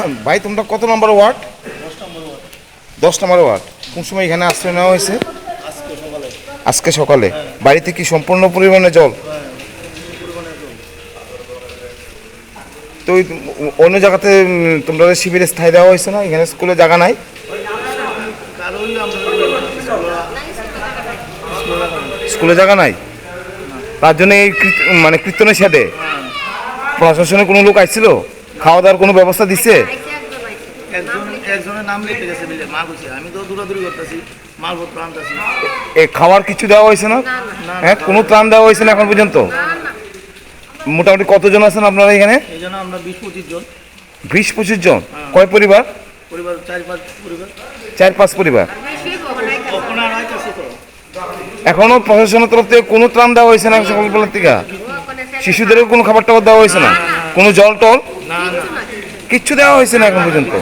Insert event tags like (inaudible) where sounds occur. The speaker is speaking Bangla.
(coughs) ভাই, তোমরা কত নম্বর ওয়ার্ড? দশ নম্বর ওয়ার্ড। কোন সময় এখানে আশ্রয় নেওয়া হয়েছে? আজকে সকালে। বাড়িতে কি সম্পূর্ণ পরিমাণে জল? তো অন্য জায়গাতে তোমরা শিবিরে স্থায়ী দেওয়া হয়েছে না? এখানে স্কুলে জায়গা নাই? স্কুলে জায়গা নাই? তার জন্য এই মানে কীর্তনের সাথে প্রশাসনের কোনো লোক আসছিল খাওয়া দাওয়ার কোনো ব্যবস্থা দিচ্ছে একজন একজনের নাম লিখে গেছে মিলে মা কইছে। আমি তো দূরাদূরি করতেছি মালপত্র আনতেছি। এ খাওয়ার কিছু দেওয়া হয়েছে না? হ্যাঁ কোনো ত্রাণ দেওয়া হয়েছে না এখন পর্যন্ত? মোটামুটি কতজন আছেন আপনারা এখানে? এই জন্য আমরা বিশ পঁচিশ জন। বিশ পঁচিশ জন। কয় পরিবার? পরিবার চার পাঁচ পরিবার। চার পাঁচ এখনও প্রশাসনের তরফ থেকে কোনো ত্রাণ দেওয়া হয়েছে না সকল থেকে? শিশুদেরও কোনো খাবার টাবার দেওয়া হয়েছে না। কোনো জল টল? কিচ্ছু দেওয়া হয়েছে না এখন পর্যন্ত?